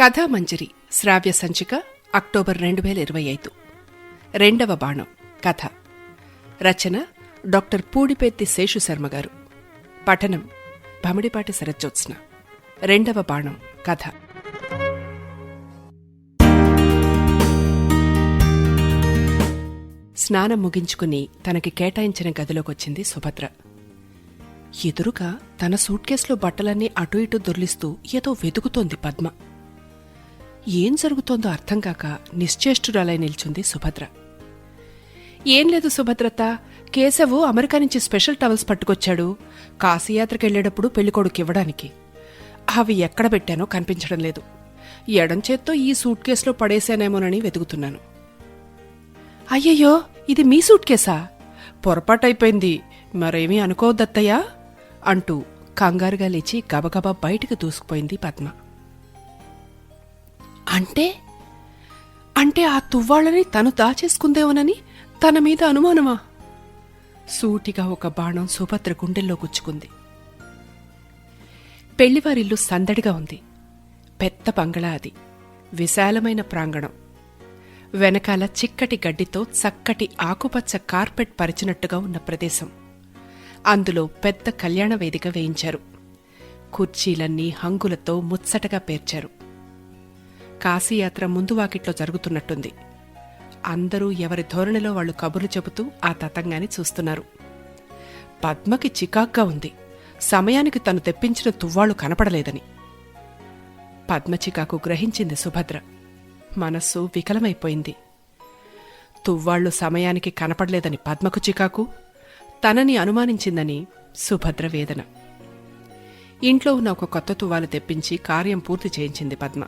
కథామంజరి శ్రావ్య సంచిక అక్టోబర్ రెండు వేల ఇరవై ఐదు. రెండవ బాణం కథ. రచన డాక్టర్ పూడిపేత్తి శేషు గారు. పఠనం భమిడిపాటి శరజ్జోత్స్న రెండవ బాణం కథ. స్నానం ముగించుకుని తనకి కేటాయించిన గదిలోకొచ్చింది సుభద్ర. ఎదురుగా తన సూట్ కేసులో బట్టలన్నీ అటు ఇటు దొర్లిస్తూ ఏదో వెతుకుతోంది పద్మ. ఏం జరుగుతోందో అర్థం కాక నిశ్చేష్టురాలై నిల్చుంది సుభద్ర. ఏం లేదు సుభద్రత కేశవు అమెరికా నుంచి స్పెషల్ టవల్స్ పట్టుకొచ్చాడు కాశీయాత్రకెళ్ళేటప్పుడు పెళ్ళికొడుకు ఇవ్వడానికి అవి ఎక్కడ పెట్టానో కనిపించడం లేదు. ఎడం చేత్తో ఈ సూట్ కేసులో పడేశానేమోనని వెతుకుతున్నాను. అయ్యయ్యో ఇది మీ సూట్ కేసా? పొరపాటైపోయింది మరేమీ అనుకోవద్దత్తయ్యా? అంటూ కంగారుగా లేచి గబగబా బయటికి దూసుకుపోయింది పద్మ. అంటే? అంటే ఆ తువ్వాళ్ళని తను దాచేసుకుందేమోనని తన మీద అనుమానమా? సూటిగా ఒక బాణం సుభద్ర గుండెల్లో గుచ్చుకుంది. పెళ్ళివారిల్లు సందడిగా ఉంది. పెద్ద బంగళా అది. విశాలమైన ప్రాంగణం. వెనకాల చిక్కటి గడ్డితో చక్కటి ఆకుపచ్చ కార్పెట్ పరిచినట్టుగా ఉన్న ప్రదేశం. అందులో పెద్ద కళ్యాణ వేదిక వేయించారు. కుర్చీలన్నీ హంగులతో ముచ్చటగా పేర్చారు. కాశీయాత్ర ముందు వాకిట్లో జరుగుతున్నట్టుంది. అందరూ ఎవరి ధోరణిలో వాళ్ళు కబుర్లు చెబుతూ ఆ తతంగాన్ని చూస్తున్నారు. పద్మకి చికాగ్గా ఉంది. సమయానికి తను తెప్పించిన తువ్వాళ్ళు కనపడలేదని. పద్మ చికాకు గ్రహించింది సుభద్ర. మనస్సు వికలమైపోయింది. తువ్వాళ్ళు సమయానికి కనపడలేదని పద్మకు చికాకు తనని అనుమానించిందని సుభద్ర వేదన. ఇంట్లో ఉన్న ఒక కొత్త తువ్వాలు తెప్పించి కార్యం పూర్తి చేయించింది పద్మ.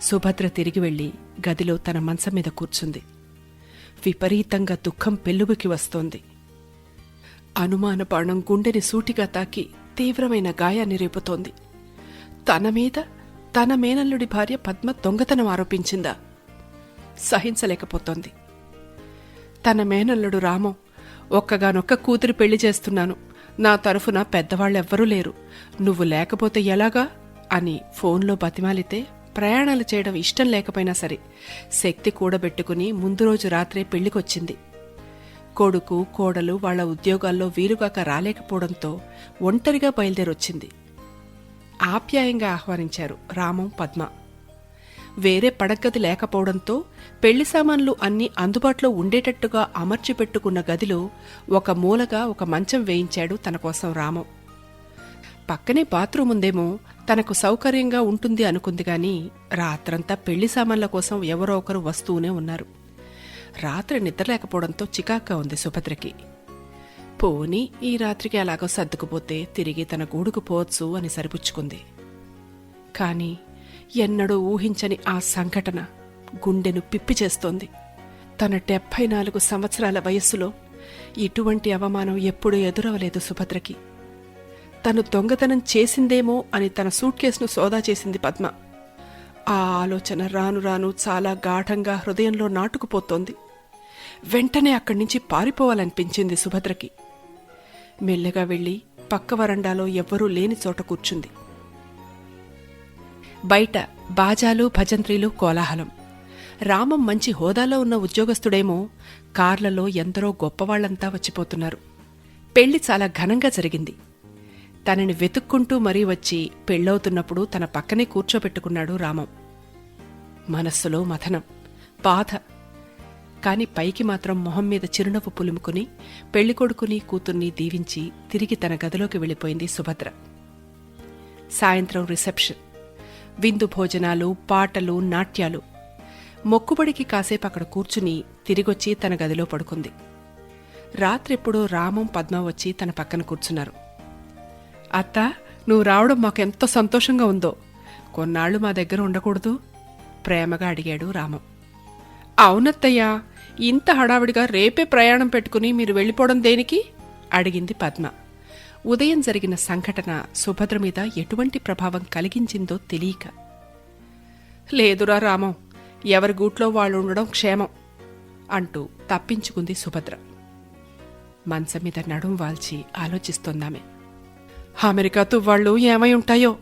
సుభద్ర తిరిగి వెళ్ళి గదిలో తన మంచం మీద కూర్చుంది. విపరీతంగా దుఃఖం పెళ్ళుబుకి వస్తోంది. అనుమాన బాణం గుండెని సూటిగా తాకి తీవ్రమైన గాయాన్ని రేపుతోంది. తన మీద తన మేనల్లుడి భార్య పద్మ దొంగతనం ఆరోపించిందా? సహించలేకపోతోంది. తన మేనల్లుడు రామం ఒక్కగానొక్క కూతురు పెళ్ళి చేస్తున్నాను. నా తరఫున పెద్దవాళ్ళెవ్వరూ లేరు. నువ్వు లేకపోతే ఎలాగా? అని ఫోన్లో బతిమాలితే ప్రయాణాలు చేయడం ఇష్టం లేకపోయినా సరే శక్తి కూడబెట్టుకుని ముందు రోజు రాత్రే పెళ్ళికొచ్చింది. కొడుకు కోడలు వాళ్ళ ఉద్యోగాల్లో వీలుగాక రాలేకపోవడంతో ఒంటరిగా బయలుదేరొచ్చింది. ఆప్యాయంగా ఆహ్వానించారు రామం పద్మ. వేరే పడగది లేకపోవడంతో పెళ్ళి సామాన్లు అన్నీ అందుబాటులో ఉండేటట్టుగా అమర్చిపెట్టుకున్న గదిలో ఒక మూలగా ఒక మంచం వేయించాడు తన కోసం రామం. పక్కనే బాత్రూమ్ ఉందేమో. తనకు సౌకర్యంగా ఉంటుంది అనుకుంది గాని రాత్రంతా పెళ్ళి సామాన్ల కోసం ఎవరో ఒకరు వస్తూనే ఉన్నారు. రాత్రి నిద్రలేకపోవడంతో చికాగ్గా ఉంది సుభద్రకి. పోని ఈ రాత్రికి అలాగో సర్దుకుపోతే తిరిగి తన గూడుకు పోవచ్చు అని సరిపుచ్చుకుంది. కాని ఎన్నడూ ఊహించని ఆ సంఘటన గుండెను పిప్పి చేస్తోంది. తన డెబ్భై నాలుగు సంవత్సరాల వయస్సులో ఇటువంటి అవమానం ఎప్పుడూ ఎదురవలేదు సుభద్రకి. తను దొంగతనం చేసిందేమో అని తన సూట్ కేసును సోదా చేసింది పద్మ. ఆ ఆలోచన రాను రాను చాలా గాఢంగా హృదయంలో నాటుకుపోతోంది. వెంటనే అక్కడి నుంచి పారిపోవాలనిపించింది సుభద్రకి. మెల్లగా వెళ్ళి పక్క వరండాలో ఎవ్వరూ లేని చోట కూర్చుంది. బయట బాజాలు భజంత్రీలు కోలాహలం. రామం మంచి హోదాలో ఉన్న ఉద్యోగస్తుడేమో కార్లలో ఎందరో గొప్పవాళ్ళంతా వచ్చిపోతున్నారు. పెళ్ళి చాలా ఘనంగా జరిగింది. తనని వెతుక్కుంటూ మరీ వచ్చి పెళ్ళవుతున్నప్పుడు తన పక్కనే కూర్చోబెట్టుకున్నాడు రామం. మనస్సులో మథనం బాధ. కాని పైకి మాత్రం మొహం మీద చిరునవ్వు పులుముకుని పెళ్ళికొడుకుని కూతుర్ని దీవించి తిరిగి తన గదిలోకి వెళ్ళిపోయింది సుభద్ర. సాయంత్రం రిసెప్షన్. విందు భోజనాలు పాటలు నాట్యాలు. మొక్కుబడికి కాసేపు అక్కడ కూర్చుని తిరిగొచ్చి తన గదిలో పడుకుంది. రాత్రెప్పుడో రామం పద్మ వచ్చి తన పక్కన కూర్చున్నారు. అత్త నువ్వు రావడం మాకెంత సంతోషంగా ఉందో. కొన్నాళ్ళు మా దగ్గర ఉండకూడదు ప్రేమగా అడిగాడు రామం. అవునత్తయ్యా ఇంత హడావిడిగా రేపే ప్రయాణం పెట్టుకుని మీరు వెళ్ళిపోవడం దేనికి? అడిగింది పద్మ. ఉదయం జరిగిన సంఘటన సుభద్ర మీద ఎటువంటి ప్రభావం కలిగించిందో తెలియక. లేదురా రామం ఎవరి గూట్లో వాళ్ళు ఉండడం క్షేమం అంటూ తప్పించుకుంది సుభద్ర. మంచం మీద నడుం వాల్చి ఆలోచిస్తోందామే. అమెరికా వాళ్ళు ఏమై ఉంటాయో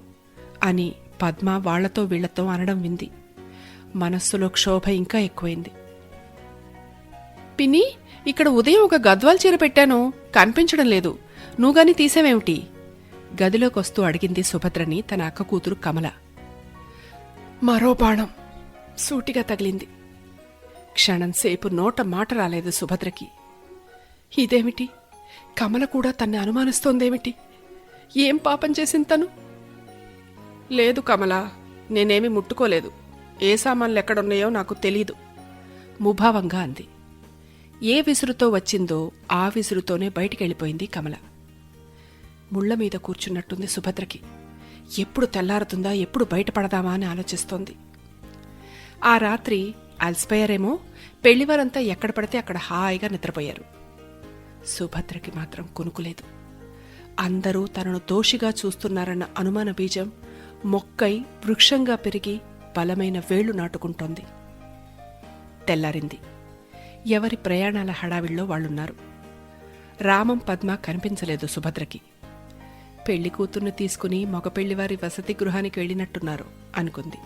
అని పద్మ వాళ్ళతో వీళ్ళతో అనడం వింది. మనస్సులో క్షోభ ఇంకా ఎక్కువైంది. పిన్ని ఇక్కడ ఉదయం ఒక గద్వాల్ చీర పెట్టాను. కనిపించడం లేదు. నువ్వుగాని తీసేవేమిటి? గదిలోకొస్తూ అడిగింది సుభద్రని తన అక్క కూతురు కమల. మరో బాణం. సూటిగా తగిలింది. క్షణంసేపు నోట మాట రాలేదు సుభద్రకి. ఇదేమిటి? కమల కూడా తన్ని అనుమానిస్తోందేమిటి? ఏం పాపం చేసింది తను? లేదు కమల నేనేమి ముట్టుకోలేదు. ఏ సామాన్లు ఎక్కడున్నాయో నాకు తెలీదు. ముభావంగా అంది. ఏ విసురుతో వచ్చిందో ఆ విసురుతోనే బయటికెళ్ళిపోయింది కమల. ముళ్ళ మీద కూర్చున్నట్టుంది సుభద్రకి. ఎప్పుడు తెల్లారుతుందా ఎప్పుడు బయటపడదామా అని ఆలోచిస్తోంది. ఆ రాత్రి అల్స్పయ్యారేమో పెళ్ళివారంతా ఎక్కడ పడితే అక్కడ హాయిగా నిద్రపోయారు. సుభద్రకి మాత్రం కొనుక్కులేదు అందరూ తనను దోషిగా చూస్తున్నారన్న అనుమాన బీజం మొక్కై వృక్షంగా పెరిగి బలమైన వేళ్ళు నాటుకుంటోంది. తెల్లారింది. ఎవరి ప్రయాణాల హడావిల్లో వాళ్ళున్నారు. రామం పద్మ కనిపించలేదు సుభద్రకి. పెళ్ళి కూతుర్ని తీసుకుని మగ పెళ్ళివారి వసతి గృహానికి వెళ్ళినట్టున్నారు అనుకుంది.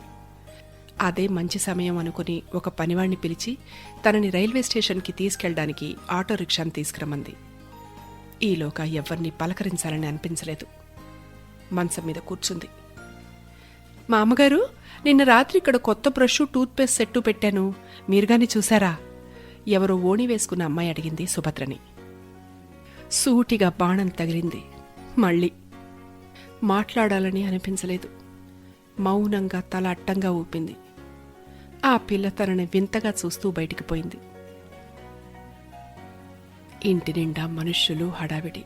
అదే మంచి సమయం అనుకుని ఒక పనివాణ్ణి పిలిచి తనని రైల్వే స్టేషన్కి తీసుకెళ్ళడానికి ఆటో రిక్షాను తీసుకురమ్మంది. ఈలోగా ఎవరిని పలకరించాలని అనిపించలేదు. మంచం మీద కూర్చుంది. మా అమ్మగారు నిన్న రాత్రి ఇక్కడ కొత్త బ్రష్ టూత్పేస్ట్ సెట్టు పెట్టాను. మీరుగాని చూసారా? ఎవరో ఓణి వేసుకున్న అమ్మాయి అడిగింది సుభద్రని. సూటిగా బాణం తగిలింది. మళ్ళీ మాట్లాడాలని అనిపించలేదు. మౌనంగా తల అట్టంగా ఊపింది. ఆ పిల్ల తనని వింతగా చూస్తూ బయటికి పోయింది. ఇంటి నిండా మనుష్యులు హడావిడి.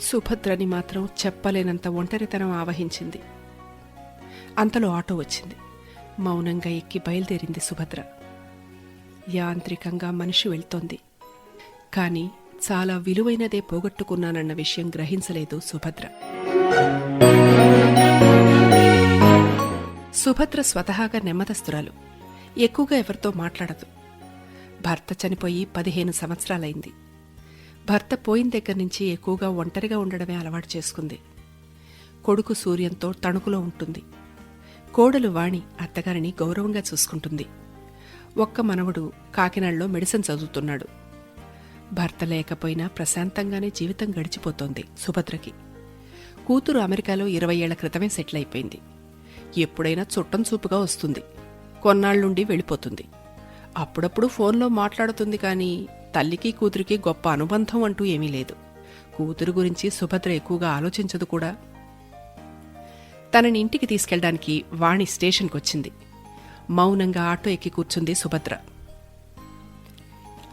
సుభద్రని మాత్రం చెప్పలేనంత ఒంటరితనం ఆవహించింది. అంతలో ఆటో వచ్చింది. మౌనంగా ఎక్కి బయలుదేరింది సుభద్ర. యాంత్రికంగా మనిషి వెళ్తోంది. కానీ చాలా విలువైనదే పోగొట్టుకున్నానన్న విషయం గ్రహించలేదు సుభద్ర. సుభద్ర స్వతహాగా నెమ్మదస్తురాలు. ఎక్కువగా ఎవరితో మాట్లాడదు. భర్త చనిపోయి పదిహేను సంవత్సరాలైంది. భర్త పోయిన దగ్గర నుంచి ఎక్కువగా ఒంటరిగా ఉండడమే అలవాటు చేసుకుంది. కొడుకు సూర్యంతో తణుకులో ఉంటుంది. కోడలు వాణి అత్తగారిని గౌరవంగా చూసుకుంటుంది. ఒక్క మనవడు కాకినాడలో మెడిసిన్ చదువుతున్నాడు. భర్త లేకపోయినా ప్రశాంతంగానే జీవితం గడిచిపోతోంది సుభద్రకి. కూతురు అమెరికాలో ఇరవై ఏళ్ళ క్రితమే సెటిల్ అయిపోయింది. ఎప్పుడైనా చుట్టం చూపుగా వస్తుంది. కొన్నాళ్ళుండి వెళ్ళిపోతుంది. అప్పుడప్పుడు ఫోన్లో మాట్లాడుతుంది కానీ తల్లికి కూతురికి గొప్ప అనుబంధం అంటూ ఏమీ లేదు. కూతురు గురించి సుభద్ర ఎక్కువగా ఆలోచించదు కూడా. తనని ఇంటికి తీసుకెళ్ళడానికి వాణి స్టేషన్కొచ్చింది. మౌనంగా ఆటో ఎక్కి కూర్చుంది సుభద్ర.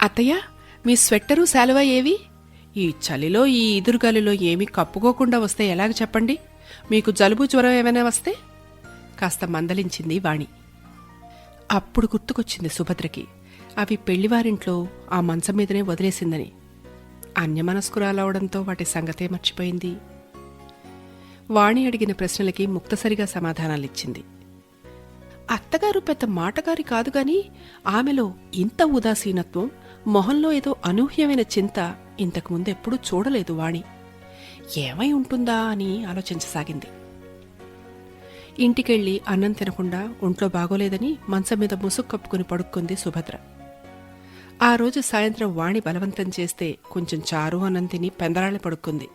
అత్తయ్య మీ స్వెట్టరు శాలువా ఏవి? ఈ చలిలో ఈ ఎదురుగాలిలో ఏమీ కప్పుకోకుండా వస్తే ఎలాగ చెప్పండి? మీకు జలుబు జ్వరం ఏమైనా వస్తే? కాస్త మందలించింది వాణి. అప్పుడు గుర్తుకొచ్చింది సుభద్రకి. అవి పెళ్ళివారింట్లో ఆ మంచం మీదనే వదిలేసిందని. అన్యమనస్కురాలవడంతో వాటి సంగతే మర్చిపోయింది. వాణి అడిగిన ప్రశ్నలకి ముక్తసరిగా సమాధానాలిచ్చింది. అత్తగారు పెద్ద మాటగారి కాదు గాని ఆమెలో ఇంత ఉదాసీనత్వం మొహంలో ఏదో అనూహ్యమైన చింత ఇంతకు ముందెప్పుడూ చూడలేదు వాణి. ఏమై ఉంటుందా అని ఆలోచించసాగింది. ఇంటికెళ్ళి అన్నం తినకుండా ఒంట్లో బాగోలేదని మంచం మీద ముసుగు కప్పుకుని పడుక్కుంది సుభద్ర. ఆ రోజు సాయంత్రం వాణి బలవంతం చేస్తే కొంచెం చారు అన్నం తిని పెందరాళ్ళ పడుక్కుంది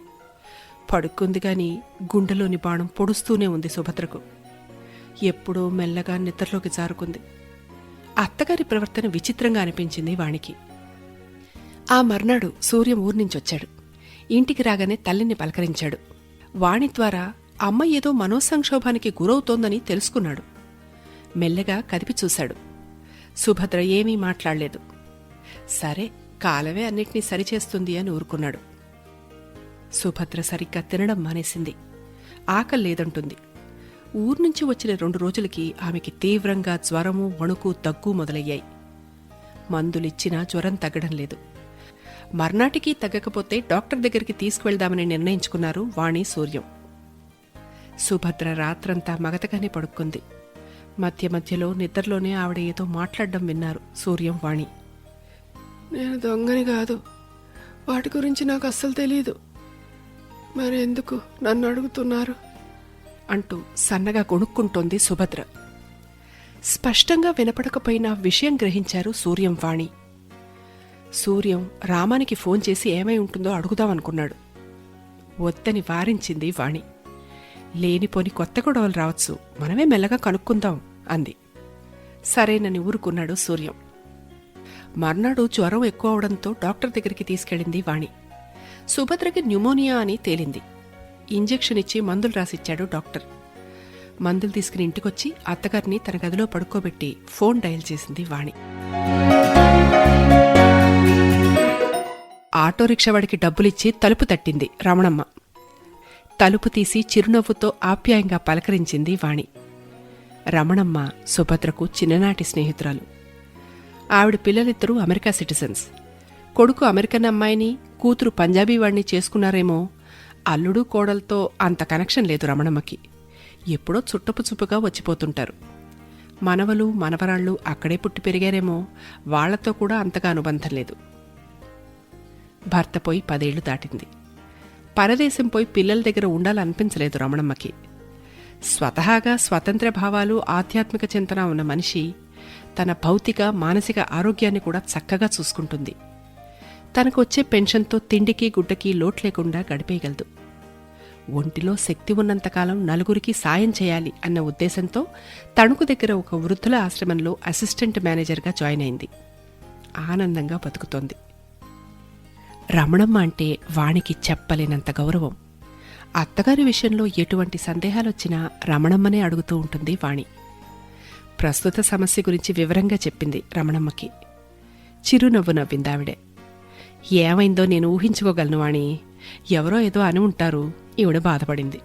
పడుక్కుంది గాని గుండెలోని బాణం పొడుస్తూనే ఉంది సుభద్రకు. ఎప్పుడో మెల్లగా నిద్రలోకి జారుకుంది. అత్తగారి ప్రవర్తన విచిత్రంగా అనిపించింది వాణికి. ఆ మర్నాడు సూర్యం ఊర్నించొచ్చాడు ఇంటికి రాగానే తల్లిని పలకరించాడు. వాణి ద్వారా అమ్మ ఏదో మనోసంక్షోభానికి గురవుతోందని తెలుసుకున్నాడు. మెల్లగా కదిపి చూశాడు. సుభద్ర ఏమీ మాట్లాడలేదు. సరే కాలవే అన్నిటినీ సరిచేస్తుంది అని ఊరుకున్నాడు. సుభద్ర సరిగ్గా తినడం మానేసింది. ఆకలి లేదంటుంది. ఊర్నుంచి వచ్చిన రెండు రోజులకి ఆమెకి తీవ్రంగా జ్వరము వణుకు దగ్గు మొదలయ్యాయి. మందులిచ్చినా జ్వరం తగ్గడం లేదు. మర్నాటికి తగ్గకపోతే డాక్టర్ దగ్గరికి తీసుకువెళ్దామని నిర్ణయించుకున్నారు వాణి సూర్యం. సుభద్ర రాత్రంతా మగతగానే పడుక్కుంది మధ్య మధ్యలో నిద్రలోనే ఆవిడ ఏదో మాట్లాడడం విన్నారు సూర్యం వాణి. నేను దొంగని కాదు. వాటి గురించి నాకు అస్సలు తెలియదు మరి ఎందుకు నన్ను అడుగుతున్నారు? అంటూ సన్నగా గొణుక్కుంటోంది సుభద్ర. స్పష్టంగా వినపడకపోయినా విషయం గ్రహించారు సూర్యం వాణి. సూర్యం రామానికి ఫోన్ చేసి ఏమై ఉంటుందో అడుగుదామనుకున్నాడు. వద్దని వారించింది వాణి. లేనిపోని కొత్త గొడవలు రావచ్చు. మనమే మెల్లగా కనుక్కుందాం అంది. సరేనని ఊరుకున్నాడు సూర్యం. మర్నాడు జ్వరం ఎక్కువ అవడంతో డాక్టర్ దగ్గరికి తీసుకెళ్ళింది వాణి. సుభద్రకి న్యూమోనియా అని తేలింది. ఇంజెక్షన్ ఇచ్చి మందులు రాసిచ్చాడు డాక్టర్. మందులు తీసుకుని ఇంటికొచ్చి అత్తగారిని తన గదిలో పడుకోబెట్టి ఫోన్ డయల్ చేసింది వాణి. ఆటో రిక్షా వాడికి డబ్బులిచ్చి తలుపు తట్టింది రమణమ్మ. తలుపు తీసి చిరునవ్వుతో ఆప్యాయంగా పలకరించింది వాణి. రమణమ్మ సుభద్రకు చిన్ననాటి స్నేహితురాలు. ఆవిడ పిల్లలిద్దరూ అమెరికా సిటిజన్స్. కొడుకు అమెరికన్ అమ్మాయిని కూతురు పంజాబీ వాణ్ణి చేసుకున్నారేమో. అల్లుడు కోడలతో అంత కనెక్షన్ లేదు రమణమ్మకి. ఎప్పుడో చుట్టపుచుప్పుగా వచ్చిపోతుంటారు. మనవలు మనవరాళ్ళు అక్కడే పుట్టి పెరిగారేమో. వాళ్ళతో కూడా అంతగా అనుబంధం లేదు. భర్త పోయి పదేళ్ళు దాటింది. పరదేశం పోయి పిల్లల దగ్గర ఉండాలనిపించలేదు రమణమ్మకి. స్వతహాగా స్వతంత్ర భావాలు ఆధ్యాత్మిక చింతన ఉన్న మనిషి తన భౌతిక మానసిక ఆరోగ్యాన్ని కూడా చక్కగా చూసుకుంటుంది. తనకు వచ్చే పెన్షన్తో తిండికి గుడ్డకి లోటు లేకుండా గడిపేయగలదు. ఒంటిలో శక్తి ఉన్నంతకాలం నలుగురికి సాయం చేయాలి అన్న ఉద్దేశంతో తణుకు దగ్గర ఒక వృద్ధుల ఆశ్రమంలో అసిస్టెంట్ మేనేజర్గా జాయిన్ అయింది. ఆనందంగా బతుకుతోంది. రమణమ్మ అంటే వాణికి చెప్పలేనంత గౌరవం. అత్తగారి విషయంలో ఎటువంటి సందేహాలొచ్చినా రమణమ్మనే అడుగుతూ ఉంటుంది వాణి. ప్రస్తుత సమస్య గురించి వివరంగా చెప్పింది రమణమ్మకి. చిరునవ్వు నవ్విందావిడే. ఏమైందో నేను ఊహించుకోగలను వాణి. ఎవరో ఏదో అని ఉంటారు ఈవిడ బాధపడింది.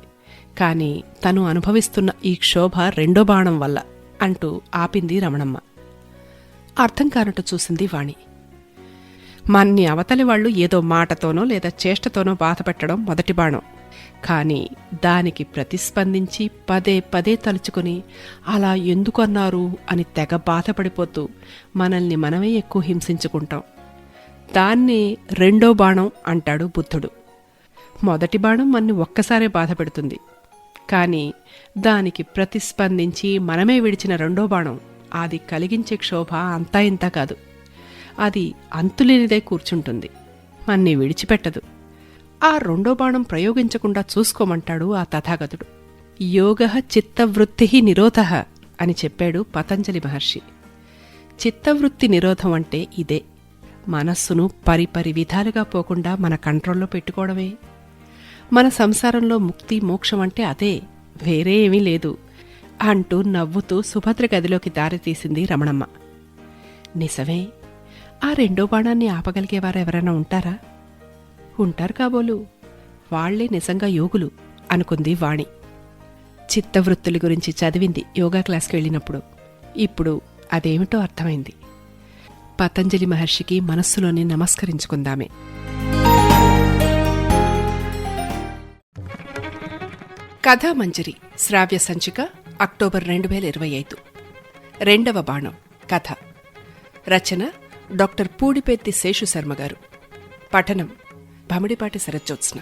కానీ తను అనుభవిస్తున్న ఈ క్షోభ రెండో బాణం వల్ల అంటూ ఆపింది రమణమ్మ. అర్థం కానట్టు చూసింది వాణి. మన్ని అవతలి వాళ్ళు ఏదో మాటతోనో లేదా చేష్టతోనో బాధపెట్టడం మొదటి బాణం. కానీ దానికి ప్రతిస్పందించి పదే పదే తలుచుకుని అలా ఎందుకన్నారు? అని తెగ బాధపడిపోతూ మనల్ని మనమే ఎక్కువ హింసించుకుంటాం. దాన్ని రెండో బాణం అంటాడు బుద్ధుడు. మొదటి బాణం మన్ని ఒక్కసారే బాధపెడుతుంది. కానీ దానికి ప్రతిస్పందించి మనమే విడిచిన రెండో బాణం అది కలిగించే క్షోభ అంతా ఇంత కాదు. అది అంతులేనిదే కూర్చుంటుంది. మన్ని విడిచిపెట్టదు. ఆ రెండో బాణం ప్రయోగించకుండా చూసుకోమంటాడు ఆ తథాగతుడు. యోగ చిత్తవృత్తి నిరోధ అని చెప్పాడు పతంజలి మహర్షి. చిత్తవృత్తి నిరోధం అంటే ఇదే. మనస్సును పరిపరి విధాలుగా పోకుండా మన కంట్రోల్లో పెట్టుకోవడమే. మన సంసారంలో ముక్తి మోక్షం అంటే అదే. వేరే ఏమీ లేదు. అంటూ నవ్వుతూ సుభద్ర గదిలోకి దారితీసింది రమణమ్మ. నిజమే ఆ రెండో బాణాన్ని ఆపగలిగేవారు ఎవరైనా ఉంటారా? ఉంటారు కాబోలు. వాళ్ళే నిజంగా యోగులు అనుకుంది వాణి. చిత్తవృత్తుల గురించి చదివింది యోగా క్లాస్కి వెళ్ళినప్పుడు. ఇప్పుడు అదేమిటో అర్థమైంది. పతంజలి మహర్షికి మనస్సులోనే నమస్కరించుకుందామే. కథామంజరి శ్రావ్య సంచిక అక్టోబర్ రెండు వేల ఇరవై ఐదు. రెండవ బాణం కథ. రచన డాక్టర్ పూడిపెత్తి శేషు శర్మ గారు. పఠనం భమిడిపాటి శరజ్జోత్స్న